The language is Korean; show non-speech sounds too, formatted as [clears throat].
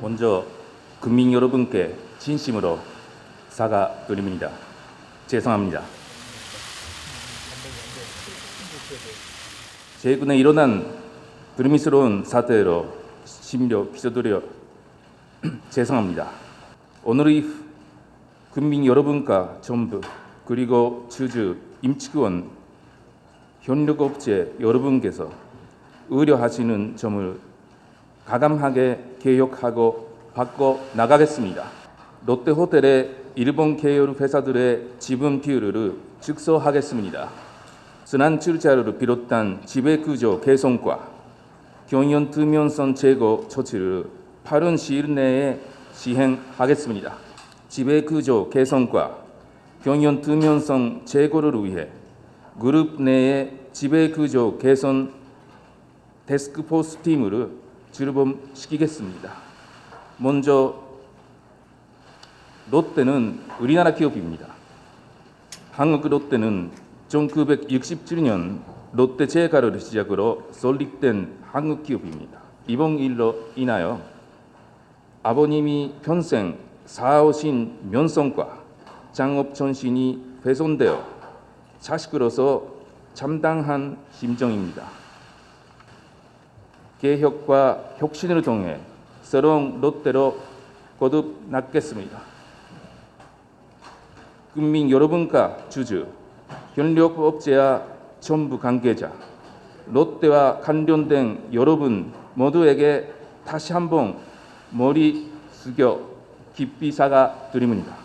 먼저 국민 여러분께 진심으로 사과드립니다. 죄송합니다. 최근에 일어난 불미스러운 사태로 심려 비춰드려 [clears throat] 죄송합니다. 오늘의 국민 여러분과 정부 그리고 주주 임직원 현력업체 여러분께서 의료하시는 점을 가감하게 개혁하고 바꿔 나가겠습니다. 롯데호텔의 일본 계열 회사들의 지분 비율을 축소하겠습니다. 순환 출자를 비롯한 지배구조 개선과 경연 투명성 제거 조치를 빠른 시일 내에 시행하겠습니다. 지배구조 개선과 경연 투명성 제고를 위해 그룹 내의 지배구조 개선 데스크포스 팀을 출범시키겠습니다. 먼저 롯데는 우리나라 기업입니다. 한국 롯데는 1967년 롯데 제가를 시작으로 설립된 한국 기업입니다. 이번 일로 인하여 아버님이 평생 쌓아오신 면성과 창업 전신이 훼손되어 자식으로서 참담한 심정입니다. 개혁과 혁신을 통해 새로운 롯데로 거듭났겠습니다. 국민 여러분과 주주, 현력업체와 정부 관계자, 롯데와 관련된 여러분 모두에게 다시 한번 머리 숙여 깊이 사과드립니다.